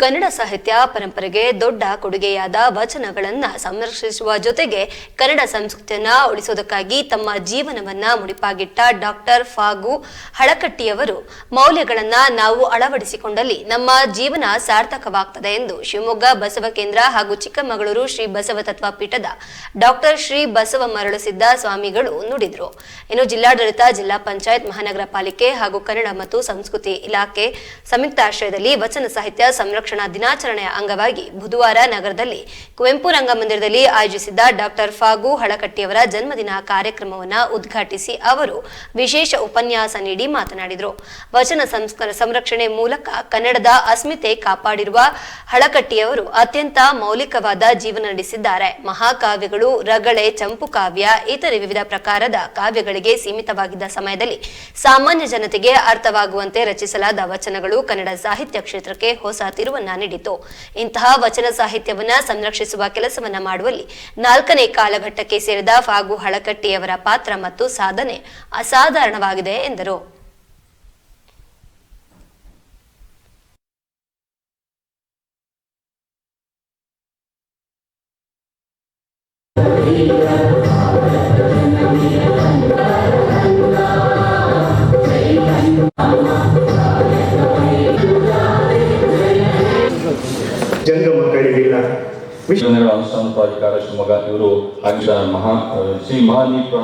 ಕನ್ನಡ ಸಾಹಿತ್ಯ ಪರಂಪರೆಗೆ ದೊಡ್ಡ ಕೊಡುಗೆಯಾದ ವಚನಗಳನ್ನು ಸಂರಕ್ಷಿಸುವ ಜೊತೆಗೆ ಕನ್ನಡ ಸಂಸ್ಕೃತಿಯನ್ನ ಉಳಿಸೋದಕ್ಕಾಗಿ ತಮ್ಮ ಜೀವನವನ್ನ ಮುಡಿಪಾಗಿಟ್ಟ ಡಾಕ್ಟರ್ ಫಾಗು ಹಳಕಟ್ಟಿಯವರು ಮೌಲ್ಯಗಳನ್ನ ನಾವು ಅಳವಡಿಸಿಕೊಂಡಲ್ಲಿ ನಮ್ಮ ಜೀವನ ಸಾರ್ಥಕವಾಗ್ತದೆ ಎಂದು ಶಿವಮೊಗ್ಗ ಬಸವ ಕೇಂದ್ರ ಹಾಗೂ ಚಿಕ್ಕಮಗಳೂರು ಶ್ರೀ ಬಸವ ತತ್ವ ಪೀಠದ ಡಾಕ್ಟರ್ ಶ್ರೀ ಬಸವ ಮರಳಸಿದ್ದ ಸ್ವಾಮಿಗಳು ನುಡಿದರು. ಇನ್ನು ಜಿಲ್ಲಾಡಳಿತ, ಜಿಲ್ಲಾ ಪಂಚಾಯತ್, ಮಹಾನಗರ ಪಾಲಿಕೆ ಹಾಗೂ ಕನ್ನಡ ಮತ್ತು ಸಂಸ್ಕೃತಿ ಇಲಾಖೆ ಸಂಯುಕ್ತಾಶ್ರಯದಲ್ಲಿ ವಚನ ಸಾಹಿತ್ಯ ಸಂರಕ್ಷಣಾ ದಿನಾಚರಣೆಯ ಅಂಗವಾಗಿ ಬುಧವಾರ ನಗರದಲ್ಲಿ ಕುವೆಂಪು ರಂಗಮಂದಿರದಲ್ಲಿ ಆಯೋಜಿಸಿದ್ದ ಡಾಕ್ಟರ್ ಫಾಗು ಹಳಕಟ್ಟಿಯವರ ಜನ್ಮದಿನ ಕಾರ್ಯಕ್ರಮವನ್ನು ಉದ್ಘಾಟಿಸಿ ಅವರು ವಿಶೇಷ ಉಪನ್ಯಾಸ ನೀಡಿ ಮಾತನಾಡಿದರು. ವಚನ ಸಂಸ್ಕಾರ ಸಂರಕ್ಷಣೆ ಮೂಲಕ ಕನ್ನಡದ ಅಸ್ಮಿತೆ ಕಾಪಾಡಿರುವ ಹಳಕಟ್ಟಿಯವರು ಅತ್ಯಂತ ಮೌಲಿಕವಾದ ಜೀವನ ನಡೆಸಿದ್ದಾರೆ. ಮಹಾಕಾವ್ಯಗಳು, ರಗಳೆ, ಚಂಪು ಕಾವ್ಯ, ಇತರೆ ವಿವಿಧ ಪ್ರಕಾರದ ಕಾವ್ಯಗಳಿಗೆ ಸೀಮಿತವಾಗಿದ್ದ ಸಮಯದಲ್ಲಿ ಸಾಮಾನ್ಯ ಜನತೆಗೆ ಅರ್ಥವಾಗುವಂತೆ ರಚಿಸಲಾದ ವಚನಗಳು ಕನ್ನಡ ಸಾಹಿತ್ಯ ಕ್ಷೇತ್ರಕ್ಕೆ ಹೊಸ ತಿರುವನ್ನ ನೀಡಿತು. ಇಂತಹ ವಚನ ಸಾಹಿತ್ಯವನ್ನ ಸಂರಕ್ಷಿಸುವ ಕೆಲಸವನ್ನ ಮಾಡುವಲ್ಲಿ ನಾಲ್ಕನೇ ಕಾಲಘಟ್ಟಕ್ಕೆ ಸೇರಿದ ಫಾಗು ಹಳಕಟ್ಟಿಯವರ ಪಾತ್ರ ಮತ್ತು ಸಾಧನೆ ಅಸಾಧಾರಣವಾಗಿದೆ ಎಂದರು. ಜಂಗ ವಿಶ್ವ ಕನ್ನಡ ಅನುಷ್ಠಾನ ಪ್ರಾಧಿಕಾರ ಶಿವಮೊಗ್ಗ ಇವರು ಆಗಿದ್ದ ಮಹಾ ಶ್ರೀ ಮಹಾದೀಪ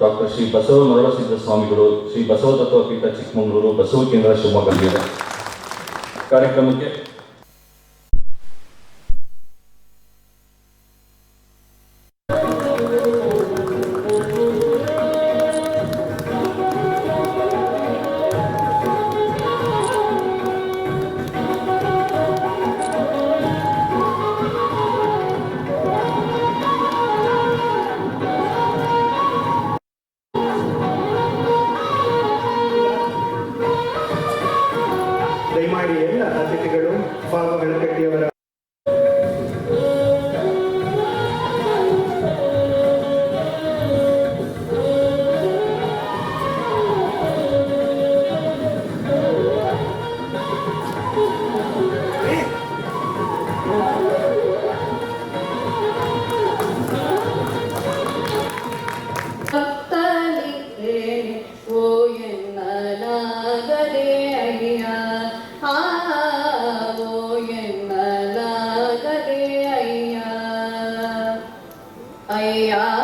ಡಾಕ್ಟರ್ ಶ್ರೀ ಬಸವ ಮರಳಸಿದ್ಧ ಸ್ವಾಮಿಗಳು, ಶ್ರೀ ಬಸವ ತತ್ವಪೀಠ ಚಿಕ್ಕಮಗಳೂರು ಬಸವ ಕೇಂದ್ರ ಶಿವಮೊಗ್ಗ ಕಾರ್ಯಕ್ರಮಕ್ಕೆ ಎಲ್ಲ ಅತಿಥಿಗಳು ಫಾಗು ಹಳಕಟ್ಟಿಯವರ Ayah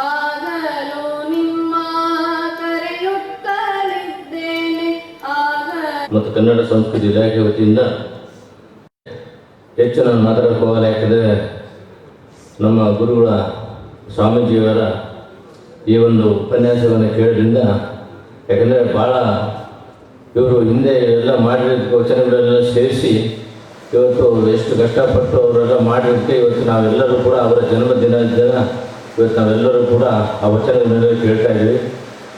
ಆಗಲು ನಿಮ್ಮ ಕರೆಯುತ್ತಲಿದ್ದೇನೆ. ಮತ್ತು ಕನ್ನಡ ಸಂಸ್ಕೃತಿ ಇಲಾಖೆ ವತಿಯಿಂದ ಹೆಚ್ಚು ನಾನು ಮಾತಾಡಕ್ಕೆ ಯಾಕಂದರೆ ನಮ್ಮ ಗುರುಗಳ ಸ್ವಾಮೀಜಿಯವರ ಈ ಒಂದು ಉಪನ್ಯಾಸವನ್ನು ಕೇಳೋದ್ರಿಂದ ಯಾಕಂದರೆ ಭಾಳ ಇವರು ಹಿಂದೆ ಎಲ್ಲ ಮಾಡಿರೋ ವಚನಗಳೆಲ್ಲ ಸೇರಿಸಿ ಇವತ್ತು ಎಷ್ಟು ಕಷ್ಟಪಟ್ಟು ಅವರೆಲ್ಲ ಮಾಡಿರುತ್ತೆ ಇವತ್ತು ನಾವೆಲ್ಲರೂ ಕೂಡ ಅವರ ಜನ್ಮದಿನ ದಿನ ಇವತ್ತು ನಾವೆಲ್ಲರೂ ಕೂಡ ಆ ವಚನಗಳನ್ನು ಕೇಳ್ತಾ ಇದ್ದೀವಿ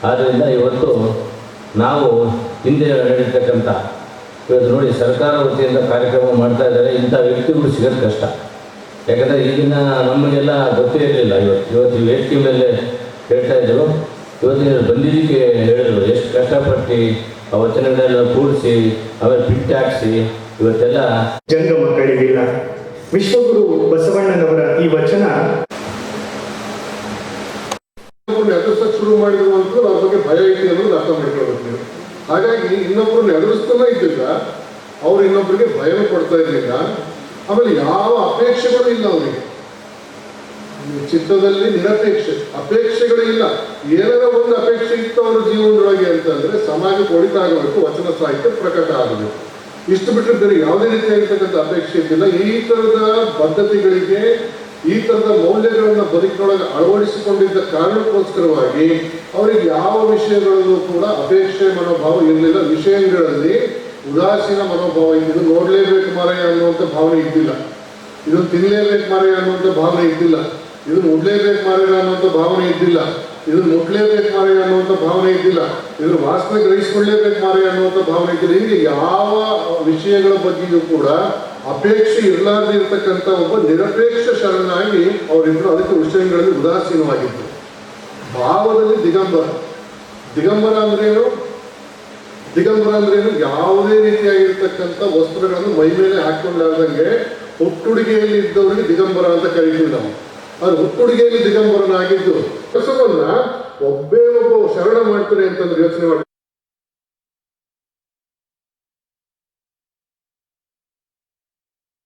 ಆದ್ದರಿಂದ ಇವತ್ತು ನಾವು ಹಿಂದೆ ನಡೀತಕ್ಕಂಥ ಇವತ್ತು ನೋಡಿ ಸರ್ಕಾರ ವತಿಯಿಂದ ಕಾರ್ಯಕ್ರಮ ಮಾಡ್ತಾ ಇದ್ದಾರೆ. ಇಂಥ ವ್ಯಕ್ತಿಗಳು ಸಿಗೋದು ಕಷ್ಟ. ಯಾಕಂದರೆ ಈಗಿನ ನಮಗೆಲ್ಲ ಗೊತ್ತೇ ಇರಲಿಲ್ಲ ಇವತ್ತು. ಇವತ್ತು ವೇದಿಕೆ ಮೇಲೆ ಹೇಳ್ತಾ ಇದ್ದರು. ಇವತ್ತು ನೀವು ಬಂದಿದ್ದಕ್ಕೆ ಹೇಳಿದ್ರು. ಎಷ್ಟು ಕಷ್ಟಪಟ್ಟು ಆ ವಚನಗಳೆಲ್ಲ ಕೂಡಿಸಿ ಅವರ ಫಿಟ್ ಹಾಕಿಸಿ, ಇವತ್ತೆಲ್ಲ ಜಂಗ ಮಕ್ಕಳಿಗಿಲ್ಲ. ವಿಶ್ವಗುರು ಬಸವಣ್ಣನವರ ಈ ವಚನ ಇನ್ನೊಬ್ಬರನ್ನ ಎದುರಿಸಕ್ಕೆ ಶುರು ಮಾಡಿದ್ರು ಅಂತ ಅವ್ರ ಬಗ್ಗೆ ಭಯ ಐತಿ ಅನ್ನೋದು ಅರ್ಥ ಮಾಡ್ಕೊಳ್ಬೇಕು ಹಾಗಾಗಿ ಇನ್ನೊಬ್ಬರನ್ನ ಎದುರಿಸ್ತಾನೆ ಇದ್ದಿಲ್ಲ ಅವ್ರು ಇನ್ನೊಬ್ಬರಿಗೆ ಭಯನೂ ಕೊಡ್ತಾ ಇರ್ಲಿಲ್ಲ. ಆಮೇಲೆ ಯಾವ ಅಪೇಕ್ಷೆಗಳು ಇಲ್ಲ ಅವರಿಗೆ. ಚಿತ್ತದಲ್ಲಿ ನಿರಪೇಕ್ಷೆ, ಅಪೇಕ್ಷೆಗಳು ಇಲ್ಲ. ಏನಾರ ಒಂದು ಅಪೇಕ್ಷೆ ಇತ್ತು ಅವರ ಜೀವನದೊಳಗೆ ಅಂತಂದ್ರೆ ಸಮಾಜಕ್ಕೆ ಒಳಿತಾಗಬೇಕು ವಚನ ಸಾಹಿತ್ಯ ಪ್ರಕಟ ಆಗಬೇಕು ಇಷ್ಟು ಬಿಟ್ಟರೆ ಬೇರೆ ಯಾವುದೇ ರೀತಿಯಾಗಿರ್ತಕ್ಕಂಥ ಅಪೇಕ್ಷೆ ಇದ್ದಿಲ್ಲ. ಈ ಥರದ ಬದ್ಧತೆಗಳಿಗೆ ಈ ತರದ ಮೌಲ್ಯಗಳನ್ನ ಬದುಕಿನೊಳಗೆ ಅಳವಡಿಸಿಕೊಂಡಿದ್ದ ಕಾರಣಕ್ಕೋಸ್ಕರವಾಗಿ ಅವರಿಗೆ ಯಾವ ವಿಷಯಗಳಲ್ಲೂ ಕೂಡ ಅಪೇಕ್ಷೆ ಮನೋಭಾವ ಇರಲಿಲ್ಲ. ವಿಷಯಗಳಲ್ಲಿ ಉದಾಸೀನ ಮನೋಭಾವ ಇದು ನೋಡ್ಲೇಬೇಕು ಮಾರಾಯ ಅನ್ನುವಂಥ ಭಾವನೆ ಇದ್ದಿಲ್ಲ. ಇದನ್ನು ತಿನ್ನಲೇಬೇಕು ಮಾರಾಯ ಅನ್ನುವಂಥ ಭಾವನೆ ಇದ್ದಿಲ್ಲ. ಇದನ್ನು ಉಡ್ಲೇಬೇಕು ಮಾರಾಯ ಅನ್ನುವಂಥ ಭಾವನೆ ಇದ್ದಿಲ್ಲ. ಇದನ್ನು ಮುಟ್ಲೇಬೇಕು ಮಾರಾಯ ಅನ್ನುವಂಥ ಭಾವನೆ ಇದ್ದಿಲ್ಲ. ಇದ್ರ ವಾಸ್ತವ ಗ್ರಹಿಸ್ಕೊಳ್ಳೇಬೇಕು ಮಾರಾಯ ಅನ್ನುವಂಥ ಭಾವನೆ ಇದ್ದಿಲ್ಲ. ಹೀಗೆ ಯಾವ ವಿಷಯಗಳ ಬಗ್ಗೆಯೂ ಕೂಡ ಅಪೇಕ್ಷೆ ಇರಲಾರದೆ ಇರತಕ್ಕಂಥ ಒಬ್ಬ ನಿರಪೇಕ್ಷ ಶರಣಾಗಿ ಅವರಿಬ್ಬರು ಅದಕ್ಕೆ ವಿಷಯಗಳಲ್ಲಿ ಉದಾಸೀನವಾಗಿದ್ದರು ಭಾವದಲ್ಲಿ ದಿಗಂಬರ. ದಿಗಂಬರ ಅಂದ್ರೇನು? ದಿಗಂಬರ ಅಂದ್ರೇನು ಯಾವುದೇ ರೀತಿಯಾಗಿರ್ತಕ್ಕಂಥ ವಸ್ತ್ರಗಳನ್ನು ಮೈ ಮೇಲೆ ಹಾಕೊಂಡಾದಂಗೆ ಹುಟ್ಟುಡುಗೆಯಲ್ಲಿ ಇದ್ದವರಿಗೆ ದಿಗಂಬರ ಅಂತ ಕರಿತೀವಿ ನಾವು. ಅದು ಹುಟ್ಟುಡುಗೆಯಲ್ಲಿ ದಿಗಂಬರನಾಗಿದ್ದು. ಕೆಲಸವನ್ನ ಒಬ್ಬೇ ಒಬ್ಬ ಶರಣ ಮಾಡ್ತಾರೆ ಅಂತಂದ್ರೆ ಯೋಚನೆ ಮಾಡಿ.